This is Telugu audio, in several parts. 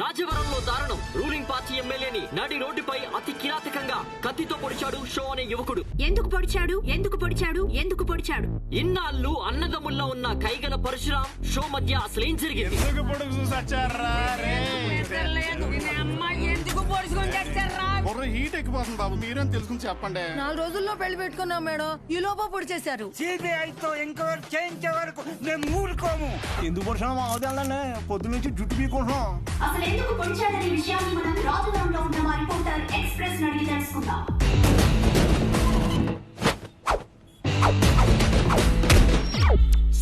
రాజవరంలో దారుణం. రూలింగ్ పార్టీ ఎమ్మెల్యేని నడి రోడ్డుపై అతి కిరాతకంగా కత్తితో పొడిచాడు షో అనే యువకుడు. ఎందుకు పొడిచాడు? ఎందుకు పొడిచాడు? ఎందుకు పొడిచాడు? ఇన్నాళ్ళు అన్నదమ్ముల్లో ఉన్న కైగల పరశురాం షో మధ్య అసలేం జరిగింది? ఎందుకు సచ్చారా బుర్ర హీట్ ఎక్కిపోతుంది బాబు. మీరేం తెలుసుకుని చెప్పండి. నాలుగు రోజుల్లో పెళ్ళి పెట్టుకున్నాం మేడం. ఈ లోప పొడి చేశారు సిబిఐతో ఎంక్వైరీ చేయించే వరకు మేము ఊరుకోము. ఎందుకు పడుతున్నా మా అవదాలనే పొద్దు నుంచి జుట్టు పీకుంటున్నాం అసలు ఎందుకు పొడిచాడనే విషయాన్ని మనం రాజవరంలో ఉన్న మా రిపోర్టర్ ఎక్స్ప్రెస్ అడిగి తెలుసుకుందాం.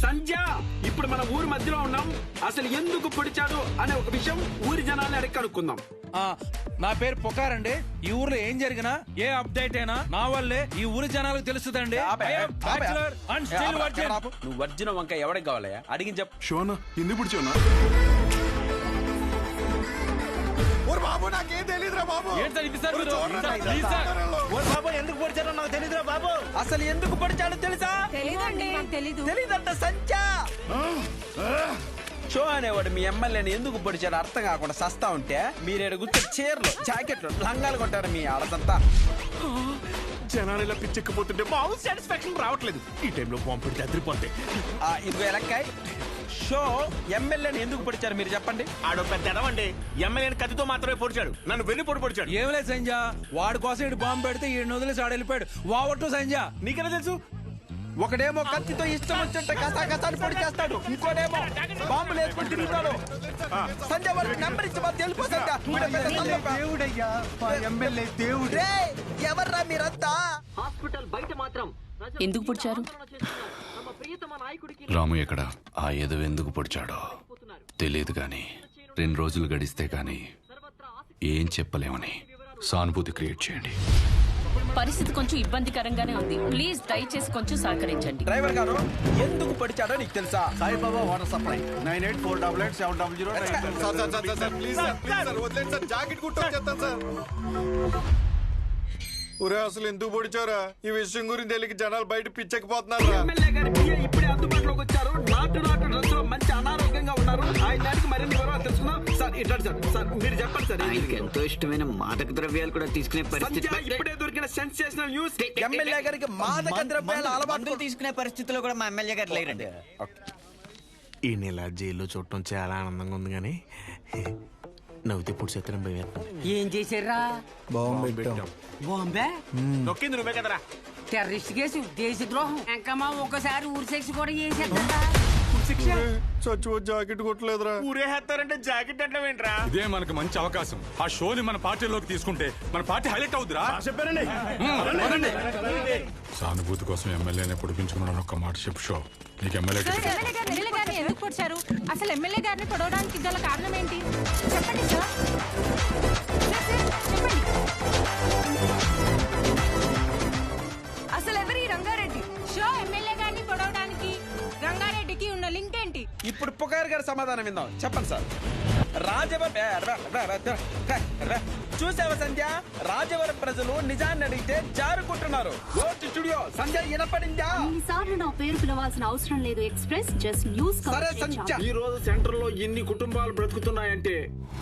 సంధ్య ఇప్పుడు మన ఊరి మధ్యలో ఉన్నాం. అసలు ఎందుకు పొడిచాడు అనే ఒక విషయం ఆ, నా పేరు పుకారండి ఈ ఊర్లో ఏం జరిగినా ఏ అప్డేట్ అయినా నా వల్లే ఈ ఊరి జనాలకు తెలుస్తుందండి. I am bachelor and still virgin. నువ్వు వర్జిన వంక ఎవరికి కావాలయ్యా అడిగి చెప్పు. షోనా? ఎందుకు పిడిచోనా బాబు నాకేం తెలియదురా బాబు. ఏంటి సార్ ఇది సార్ మీరు? Sir, please sir. బాబు ఎందుకు పొడిచారో నాకు తెలియదురా బాబు. అసలు ఎందుకు పొడిచాడో తెలుసా? తెలీదండి తెలీదు. తెలీదంట సంధ్య షో అనేవాడు మీ ఎమ్మెల్యేని ఎందుకు పొడిచాడు అర్థం కాకుండా సస్తా ఉంటే మీరు కూర్చొని చీరలు జాకెట్లు లంగాలు కొట్టారు మీ ఆడదంతా. జనాలు ఇలా పిచ్చెక్కిపోతుంటే మామూలు సాటిస్ఫాక్షన్ రావట్లేదు. ఈ టైంలో బాంబు పెడితే అదిరిపోతే ఆ, ఇదిగో ఎలక్కాయ్. షో ఎమ్మెల్యేని ఎందుకు పొడిచారు మీరు చెప్పండి. ఆడో పెద్ద ఎడవండి. ఎమ్మెల్యేని కత్తితో మాత్రమే పొడిచాడు. నన్ను వెన్ను పొడి పొడిచాడు. ఏం లేదు సంజ వాడి కోసం ఇటు బాంబు పెడితే ఈ వదిలేసి ఆడ వెళ్ళిపోయాడు వావట్టు సంజ నీకెలా తెలుసు? ఒకడేమో కత్తితో ఇష్టం వచ్చినట్టు కసా కసాని పొడి చేస్తాడు. ఇంకోటేమో బాంబులు వేసుకొని తిరుగుతాడు. సంజయ్ వాడికి నెంబర్ ఇచ్చి మాకు. దేవుడయ్యా? ఎవర్రా మీరంతా? హాస్పిటల్ బయట మాత్రం ఎందుకు పొడిచారు? తమ ప్రియతమ నాయకుడికి రాము ఎక్కడ? ఆ ఎదవ ఎందుకు పొడిచాడో? తెలియదు గాని రెండు రోజులు గడిస్తే గాని ఏం చెప్పలేమని సానుభూతి క్రియేట్ చేయండి. పరిస్థితి కొంచెం ఇబ్బందికరంగానే ఉంది. ప్లీజ్ దయచేసి కొంచెం సహకరించండి. డ్రైవర్ గారు ఎందుకు పొడిచాడో నీకు తెలుసా? Saibaba water supply. Nine eight four double eight seven double zero please sir please sir వదిలేండి సార్ జాకెట్ కుట్టొచ్చేస్తాను సార్. ఒరే అసలు ఎందుకు పొడిచారా ఈ విషయం గురించి తెలియక జనాలు బయట పిచ్చెక్కిపోతున్నారు ఎమ్మెల్యే గారి పిఏ ఇప్పుడే అందుబాటులోకి నాటు నాటు డ్రెస్లో మంచి అనారోగ్యంగా ఉన్నారు. ఆయన దానికి మరిన్ని వివరాలు తెలుసుకుందాం. సార్ ఇట్లా సార్ సార్ మీరు చెప్పండి సార్ ఆయనకి ఎంతో ఇష్టమైన మాదక ద్రవ్యాలు కూడా తీసుకునే పరిస్థితి ఇప్పుడే దొరికిన సెన్సేషనల్ న్యూస్ ఎమ్మెల్యే గారికి మాదక ద్రవ్యాల అలవాటు తీసుకునే పరిస్థితిలో కూడా మా ఎమ్మెల్యే గారు లేరండి. ఈ నెల జైల్లో చూడటం చాలా ఆనందంగా ఉంది కానీ నవ్వుతే పుడి చేతనం భయం ఏం చేశారా? బాంబే? నొక్కింది నువ్వే కదరా. టెర్రరిస్ట్ కేసు దేశద్రోహం ఇంకా మా ఒకసారి ఊరి సెక్స్ కూడా చేసేద్దా? జాకెట్ కుట్టలేదురా. జాకెట్ అంటే ఏంట్రా? ఇదే మనకు మంచి అవకాశం. ఆ షోని మన పార్టీలోకి తీసుకుంటే మన పార్టీ హైలైట్ చెప్పారండి సానుభూతి కోసం ఎమ్మెల్యేనే పొడిపించుకున్నాను ఒక్క మాట చెప్పు షో. నీకు ఎమ్మెల్యే ఎమ్మెల్యే గారిని ఎందుకు పొడిచారు? అసలు ఎమ్మెల్యే గారిని పొడవడానికి గల కారణం ఏంటి? చెప్పండి సార్. ఇప్పుడు పుకార్ గారి సమాధానం విందాం. చెప్పండి సార్. రాజవరం. చూసావా సంధ్య? రాజవరం ప్రజలు నిజాన్ని అడిగితే జారుకుంటున్నారు. స్టూడియో సంధ్య వినపడిందా? ఇన్నిసార్లు నా పేరు పిలవాల్సిన అవసరం లేదు ఎక్స్ప్రెస్. జస్ట్ న్యూస్ సరే సంధ్య. ఈ రోజు సెంటర్లో ఎన్ని కుటుంబాలు బ్రతుకుతున్నాయంటే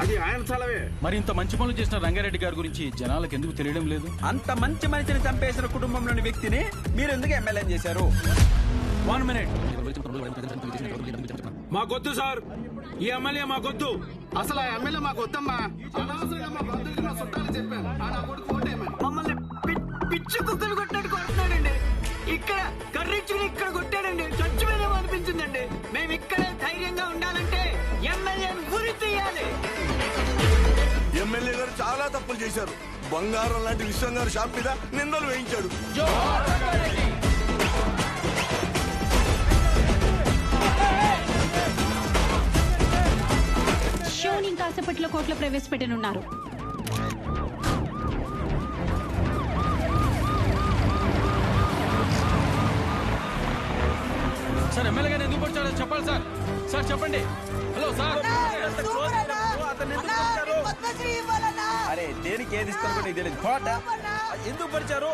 అది ఆయన స్థలమే మరి ఇంత మంచి పనులు చేసిన రంగారెడ్డి గారి గురించి జనాలకు ఎందుకు తెలియడం లేదు? అంత మంచి మనిషిని చంపేసిన కుటుంబంలోని వ్యక్తిని మీరు ఎందుకు ఎమ్మెల్యే చేశారు? వన్ మినిట్ మాకొద్దు సార్. ఈ ఎమ్మెల్యే మాకొద్దు. అసలు ఆ ఎమ్మెల్యే మాకు వద్దమ్మా అనవసరంగా మా బంధువులకి మా చుట్టాలు చెప్పాను ఆ నా కొడుకు. మమ్మల్ని పి- పిచ్చి కుక్కలు కొట్టినట్టు కొడుతున్నాడండి. ఇక్కడ కర్రీచుకుని ఇక్కడ కొట్టాడండి. చచ్చిపోయినామో అనిపించిందండి. మేము ఇక్కడే ధైర్యంగా ఉండాలంటే ఎమ్మెల్యే గురి తీయాలి. ఎమ్మెల్యే గారు చాలా తప్పులు చేశారు. బంగారం లాంటి విశ్వం గారు షాప్ మీద నిందలు వేయించాడు. షోని కాసేపట్లో కోర్టులో ప్రవేశపెట్టనున్నారు. సార్ ఎమ్మెల్యే ఎందుకు పొడిచాడో చెప్పాలి సార్. సార్ చెప్పండి. Hello sir. అతను? అరే దేనికి ఏది ఇస్తారో కూడా నీకు తెలియదు కోట. ఎందుకు పరిచారు?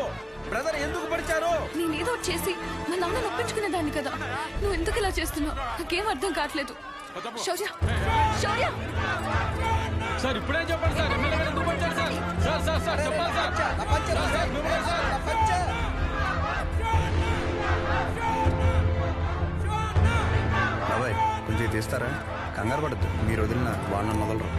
బ్రదర్ ఎందుకు పరిచారు? నేనేదో చేసి మా నాన్న ఒప్పించుకునేదాన్ని కదా. నువ్వు ఎందుకు ఇలా చేస్తున్నావు? నాకేం అర్థం కావట్లేదు. శౌర్య శౌర్య! సార్ ఇప్పుడే చెప్పండి సార్? ఎమ్మెల్యే ఎందుకు పొడిచారు సార్? సార్ సార్ సార్ చెప్పాలి సార్. సార్, సార్, మిమ్మల్ని సార్. బాబాయ్ కొంచెం ఇది తీస్తారా? కంగారు పడద్దు. మీరు వదిలిన వాళ్ళని వదలరు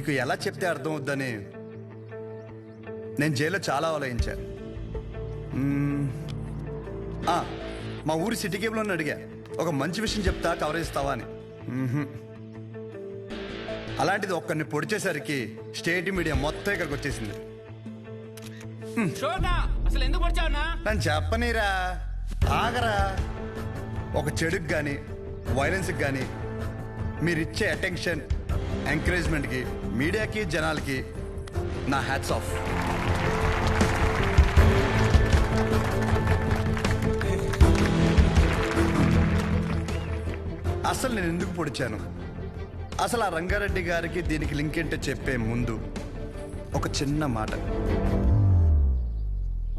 మీకు ఎలా చెప్తే అర్థం అవుద్దని నేను జైల్లో చాలా ఆలోచించా మ్మ్. ఆ, మా ఊరి సిటీ కేబుల్ అడిగా. ఒక మంచి విషయం చెప్తా కవరేజ్ ఇస్తావా అని. అలాంటిది ఒక్కరిని పొడిచేసరికి స్టేట్ మీడియా మొత్తం ఇక్కడికి వచ్చేసింది. అసలు ఎందుకు నన్ను చెప్పనీరా. ఆగరా. ఒక చెడుకు కానీ వైలెన్స్కి కానీ మీరు ఇచ్చే అటెన్షన్ ఎంకరేజ్మెంట్కి మీడియాకి జనాలకి నా హ్యాట్స్ ఆఫ్ అసలు నేను ఎందుకు పొడిచాను? అసలు ఆ రంగారెడ్డి గారికి దీనికి లింక్ ఏంటో చెప్పే ముందు ఒక చిన్న మాట.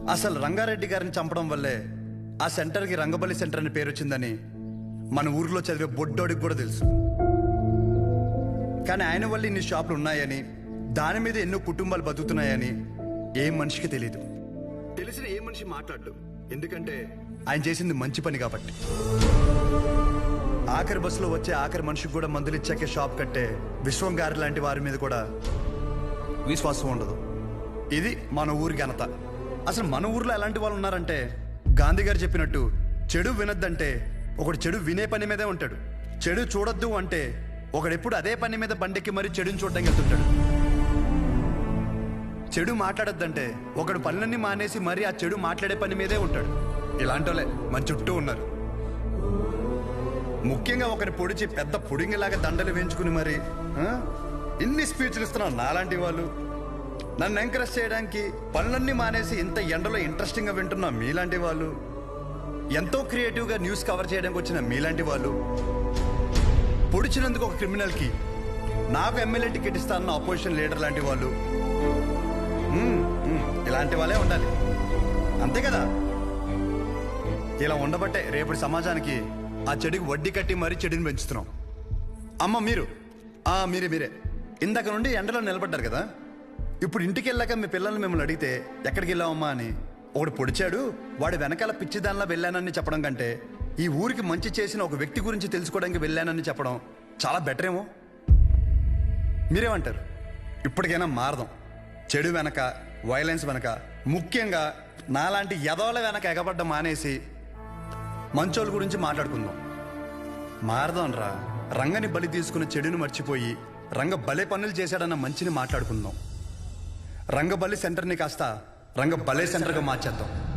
అసలు రంగారెడ్డి గారిని చంపడం వల్లే ఆ సెంటర్కి రంగబలి సెంటర్ అని పేరు వచ్చిందని మన ఊర్లో చదివే బొడ్డోడికి కూడా తెలుసు. కానీ ఆయన వల్ల ఇన్ని షాపులు ఉన్నాయని దాని మీద ఎన్నో కుటుంబాలు బతుకుతున్నాయని ఏ మనిషికి తెలియదు తెలిసిన ఏ మనిషి మాట్లాడు ఎందుకంటే ఆయన చేసింది మంచి పని కాబట్టి. ఆఖరి బస్సులో వచ్చే ఆఖరి మనిషికి కూడా మందులు ఇచ్చాకే షాప్ కట్టే విశ్వం గారి లాంటి వారి మీద కూడా విశ్వాసం ఉండదు. ఇది మన ఊరి ఘనత. అసలు మన ఊర్లో ఎలాంటి వాళ్ళు ఉన్నారంటే గాంధీ గారు చెప్పినట్టు చెడు వినొద్దంటే ఒకడు చెడు వినే పని మీదే ఉంటాడు. చెడు చూడొద్దు అంటే ఒకడెప్పుడు అదే పని మీద బండెక్కి మరీ చెడుని చూడడానికి వెళ్తుంటాడు. చెడు మాట్లాడొద్దంటే ఒకడు పనులన్నీ మానేసి మరీ ఆ చెడు మాట్లాడే పని మీదే ఉంటాడు. ఇలాంటి వాళ్ళే మన చుట్టూ ఉన్నారు. ముఖ్యంగా ఒకరి పొడిచి పెద్ద పొడింగిలాగా దండలు వేయించుకుని మరి ఇన్ని స్పీచ్లు ఇస్తున్నావు నాలాంటి వాళ్ళు. నన్ను ఎంకరేజ్ చేయడానికి పనులన్నీ మానేసి ఇంత ఎండలో ఇంట్రెస్టింగ్గా వింటున్న మీలాంటి వాళ్ళు. ఎంతో క్రియేటివ్గా న్యూస్ కవర్ చేయడానికి వచ్చిన మీలాంటి వాళ్ళు. పొడిచినందుకు ఒక క్రిమినల్కి నాకు ఎమ్మెల్యే టికెట్ ఇస్తానన్న ఆపోజిషన్ లీడర్ లాంటి వాళ్ళు. ఇలాంటి వాళ్ళే ఉండాలి. అంతే కదా? ఇలా ఉండబట్టే రేపటి సమాజానికి ఆ చెడుకి వడ్డీ కట్టి మరీ చెడుని పెంచుతున్నాం. అమ్మ మీరు. ఆ మీరే మీరే. ఇందాక నుండి ఎండలో నిలబడ్డారు కదా? ఇప్పుడు ఇంటికి వెళ్ళాక మీ పిల్లల్ని మిమ్మల్ని అడిగితే ఎక్కడికి వెళ్ళావమ్మా అని. ఒకడు పొడిచాడు వాడి వెనకాల పిచ్చిదానిలా వెళ్ళానని చెప్పడం కంటే ఈ ఊరికి మంచి చేసిన ఒక వ్యక్తి గురించి తెలుసుకోవడానికి వెళ్ళానని చెప్పడం చాలా బెటర్ ఏమో. మీరేమంటారు? ఇప్పటికైనా మారదాం. చెడు వెనక వైలెన్స్ వెనక ముఖ్యంగా నాలాంటి యదవల వెనక ఎగబడ్డ మానేసి మంచోళ్ళ గురించి మాట్లాడుకుందాం. మారదాం రా రంగని బలి తీసుకున్న చెడుని మర్చిపోయి రంగ బలే పనులు చేశాడన్న మంచిని మాట్లాడుకుందాం. రంగబలి సెంటర్ని కాస్త రంగ బలే సెంటర్గా మార్చేద్దాం.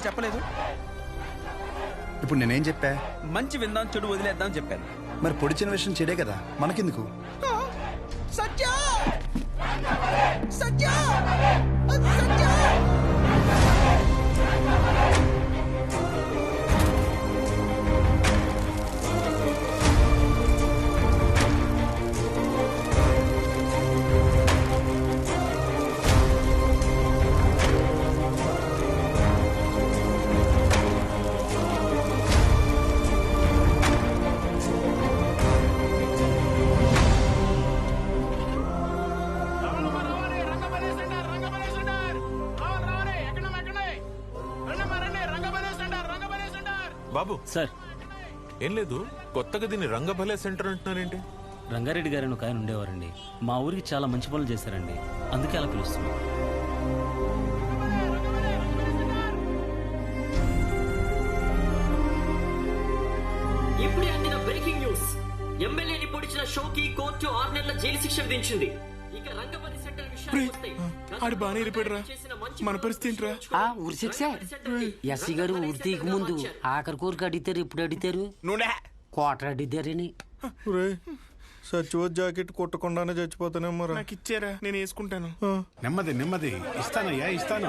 పొడిచారో చెప్పలేదు? ఇప్పుడు నేనేం చెప్పా? మంచి విందాం చెడు వదిలేద్దాం చెప్పాను. మరి పొడిచిన విషయం చెడే కదా? మనకెందుకు? సత్య! సార్. ఏం లేదు కొత్తగా దీన్ని రంగభలే సెంటర్ అంటున్నారేంటి? రంగారెడ్డి గారు ఒక ఆయన ఉండేవారండి. మా ఊరికి చాలా మంచి పనులు చేశారండి. అందుకే అలా పిలుస్తున్నాం. ఇప్పుడే అందిన బ్రేకింగ్ న్యూస్. ఎమ్మెల్యేని పొడిచిన షోకి కోర్టు ఆరు నెలల జైలు శిక్ష విధించింది. ఆడు బాగానే వెళ్ళిపోయాడురా. మన పరిస్థితి ఏంట్రా? ఆ ఊరి శిక్ష. ఎస్సీ గారు ఊరి తీయక ముందు ఆఖరి కోరిక అడిగారు ఇప్పుడు అడిగారు నూనె కోటర్ అడిగారని సచివ జాకెట్ కుట్టకుండానే చచ్చిపోతానేమో నాకు ఇచ్చారా? నేను వేసుకుంటాను. నెమ్మది నెమ్మది. ఇస్తానయ్యా ఇస్తాను.